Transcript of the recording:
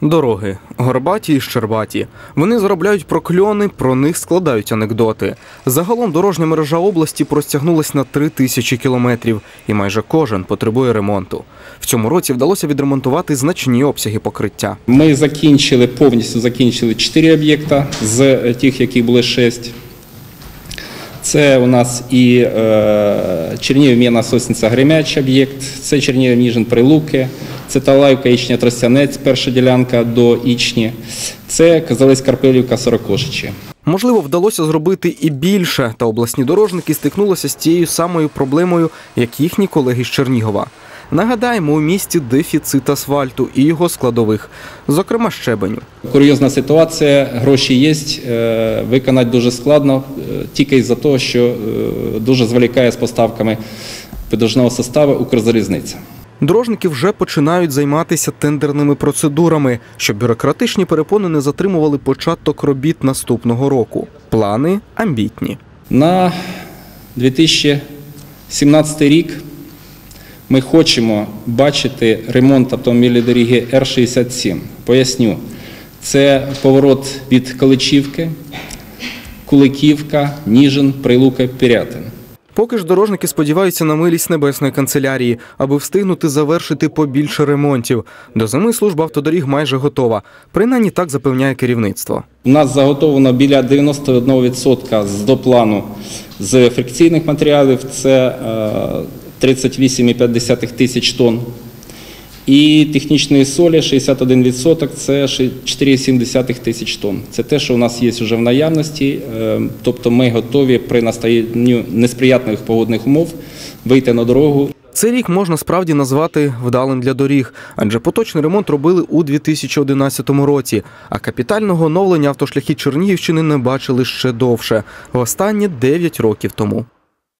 Дороги горбаті і щербаті. Вони заробляють прокльони, про них складають анекдоти. Загалом дорожня мережа області простягнулась на три тисячі кілометрів, і майже кожен потребує ремонту. В цьому році вдалося відремонтувати значні обсяги покриття. Ми закінчили повністю закінчили 4 об'єкта з е, тих, які були 6. Це у нас і е, Чернігів М'яна Сосниця Гремяч об'єкт, це Чернігів Ніжин Прилуки, це Талаївка Ічня Тростянець, перша ділянка до Ічні, це Казалець Карпелівка Сорокошичі. Можливо, вдалося зробити і більше, та обласні дорожники стикнулися з тією самою проблемою, як їхні колеги з Чернігова. Нагадаємо, у місті дефіцит асфальту і його складових, зокрема щебеню. Курйозна ситуація, гроші є, е, виконати дуже складно, е, тільки із-за того, що е, дуже зволікає з поставками підвижного составу Укрзалізниця. Дорожники вже починають займатися тендерними процедурами, щоб бюрократичні перепони не затримували початок робіт наступного року. Плани амбітні. На 2017 рік ми хочемо бачити ремонт автомобільної дороги Р-67. Поясню, це поворот від Каличівки, Куликівка, Ніжин, Прилука, Пірятин. Поки ж дорожники сподіваються на милість небесної канцелярії, аби встигнути завершити побільше ремонтів. До зими служба автодоріг майже готова. Принаймні так запевняє керівництво. У нас заготовлено біля 91% з доплану з фрикційних матеріалів, це е, 38,5 тисяч тонн. І технічної солі 61% це 4,7 тисяч тонн. Це те, що у нас є вже в наявності. Е, Тобто ми готові при настанню несприятливих погодних умов вийти на дорогу Цей рік можна справді назвати вдалим для доріг, адже поточний ремонт робили у 2011 році, а капітального оновлення автошляхи Чернігівщини не бачили ще довше, востаннє 9 років тому.